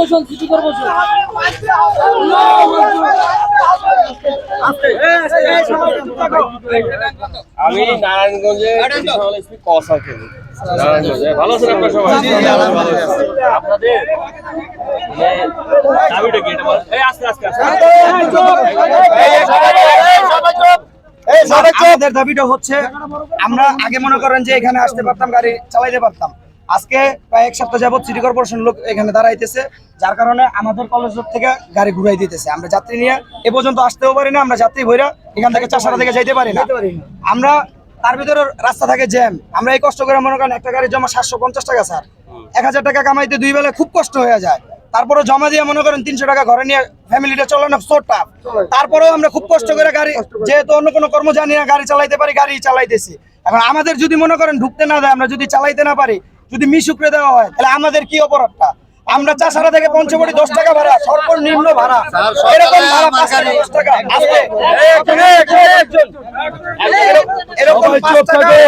Corporation city corporation আমি নারায়ণগঞ্জে কসা খেলি নারায়ণগঞ্জে। ভালো আছেন আপনারা সবাই। আপনাদের মানে কি এটা এই আস্তে আস্তে আস্তে। আমাদের দাবিটা হচ্ছে আমরা আগে মনে করেন যে এখানে আসতে পারতাম গাড়ি চালাইতে পারতাম। আজকে প্রায় এক সপ্তাহ যাবত সিটি কর্পোরেশন লোক এখানে দাঁড়াইতেছে যার কারণে আমাদের কলেজ থেকে গাড়ি ঘুরাই দিতেছে। আমরা যাত্রী নিয়ে এ পর্যন্ত আসতেও পারি না আমরা যাত্রী ভইরা এখান থেকে চাষারা থেকে যাইতে পারি না। আমরা তার ভিতরে রাস্তা থাকে জ্যাম। আমরা এই কষ্ট করে মনে করেন একটা গাড়ি জমা সাতশো পঞ্চাশ টাকা স্যার। এক হাজার টাকা কামাইতে দুই বেলা খুব কষ্ট হয়ে যায়। তারপরে জমা দিয়ে মনে করেন তিনশো টাকা ঘরে নিয়ে ফ্যামিলিটা চালানো সোট টাফ তারপরেও আমরা খুব কষ্ট করে গাড়ি যেহেতু অন্য কোনো কর্ম জানি না গাড়ি চালাইতে পারি গাড়ি চালাইতেছি। এখন আমাদের যদি মনে করেন ঢুকতে না দেয় আমরা যদি চালাইতে না পারি যদি মিশুকরে দেওয়া হয় তাহলে আমাদের কি অপরাধটা? আমরা চাষারা থেকে পঞ্চবটি দশ টাকা ভাড়া সর্বনিম্ন ভাড়া। এরকম ভাড়া পাঁচ দশ টাকা এরকম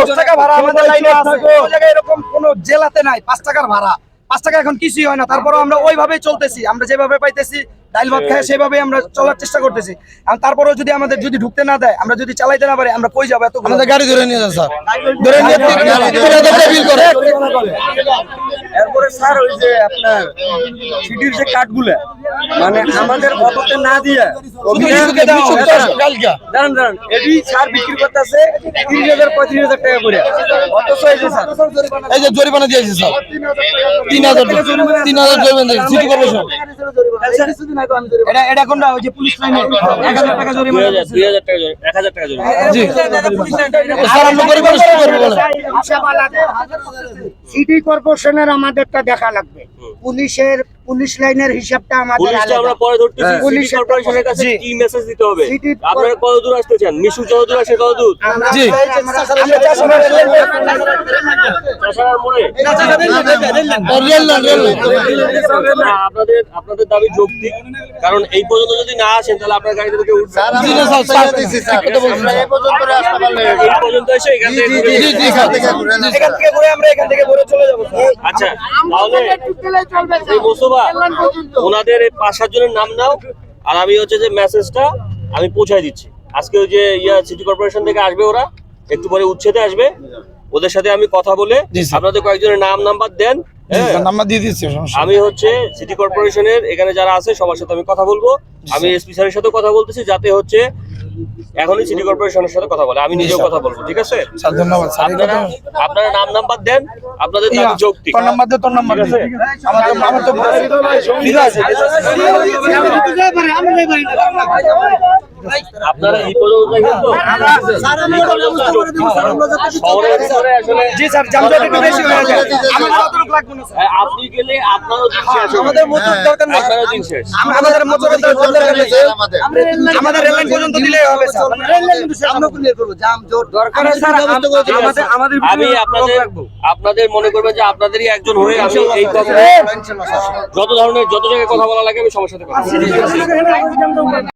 দশ টাকা ভাড়া আমাদের লাইনে আছে। কোনো এরকম কোনো জেলাতে নাই পাঁচ টাকার ভাড়া। পাঁচ টাকা এখন কিছুই হয় না তারপরে আমরা ওইভাবেই চলতেছি আমরা যেভাবে পাইতেছি ডাইল ভাত খাই সেভাবে আমরা চলার চেষ্টা করতেছি। আর তারপরেও যদি আমাদের যদি ঢুকতে না দেয় আমরা যদি চালাইতে না পারি আমরা কই যাব এত আমাদের গাড়ি ধরে নিয়ে যান স্যার। ধরে নিয়ে তিন হাজার বিল করে এরপরে স্যার ওই যে আপনার সিটির যে কাঠগুলা মানে আমাদের অটোতে না দিয়ে দাঁড়ান দাঁড়ান এটি সার বিক্রি করতেছে তিরিশ হাজার পঁয়ত্রিশ হাজার টাকা করে। অথচ এই যে স্যার এই যে জরিমানা দিয়েছে স্যার। তিন হাজার টাকা তিন হাজার জরিমানা দিয়েছে সিটি কর্পোরেশন এটা এটা কোনটা? ওই যে পুলিশ লাইনে? এক হাজার টাকা জরিমানা হাজার দুই হাজার টাকা জরি- এক হাজার টাকা জরি জি। স্যার আমরা গরিব মানুষ কি সিটি কর্পোরেশনের আমাদেরটা দেখা লাগবে। পুলিশের পুলিশ লাইনের হিসাবটা আমাদের পুলিশটা আমরা পরে ধরতেছি সিটি কর্পোরেশনের কাছে কি মেসেজ দিতে হবে? আপনারা কত দূর আসতে চান? মিশু যত আসে তত দূর জি। আপনাদের আপনাদের দাবি যৌক্তিক? কারণ এই পর্যন্ত যদি না আসেন তাহলে আপনার গাড়িতে থেকে উঠবে। এই পর্যন্ত এসে এখান থেকে ঘুরে জি জি স্যার এখান থেকে ঘুরে আমরা এখান থেকে ঘুরে চলে যাব আচ্ছা তাহলে এই মোস্তফা ওনাদের এই পাঁচ সাত জনের নাম নাও আর আমি হচ্ছে যে মেসেজটা আমি পৌঁছায় দিচ্ছি। আজকে ওই যে ইয়া সিটি কর্পোরেশন থেকে আসবে ওরা একটু পরে উচ্ছেদে আসবে। ওদের সাথে আমি কথা বলে আপনাদের কয়েকজনের নাম নাম্বার দেন নাম্বার দিয়ে দিচ্ছি আমি হচ্ছে সিটি কর্পোরেশনের এখানে যারা আছে সবার সাথে আমি কথা বলব আমি এসপি স্যারের সাথে কথা বলতেছি যাতে হচ্ছে এখনই সিটি কর্পোরেশনের সাথে কথা বলে আমি নিজেও কথা বলব ঠিক আছে স্যার ধন্যবাদ আপনারা আপনারা নাম নাম্বার দেন আপনাদের ইয়া, দাবি যৌক্তিক তোর নাম্বার দে তোর নাম্বার আছে? আমার তো তো ঠিক আছে আপনারা এই পর্যন্ত দেখেন তো শহরের ভিতরে আসলে জি স্যার যানজট একটু বেশি হয়ে যায় আমাদের অতটুকু লাগবে না স্যার হ্যাঁ, আপনি গেলে আপনারও দিন শেষ আমাদের মজুর দরকার নেই আপনারও দিন শেষ আমাদের মজুরের দরকার নেই আমাদের রেল পর্যন্ত দিলেই হবে স্যার আমরা ক্লিয়ার করব জাম জোর দরকার স্যার ঠিক আমাদের আমি আপনাদের আপনাদের মনে করবেন যে আপনাদেরই একজন হয়ে আমি এই কথা যত ধরনের যত জায়গায় কথা বলা লাগে আমি সবার সাথে কথা।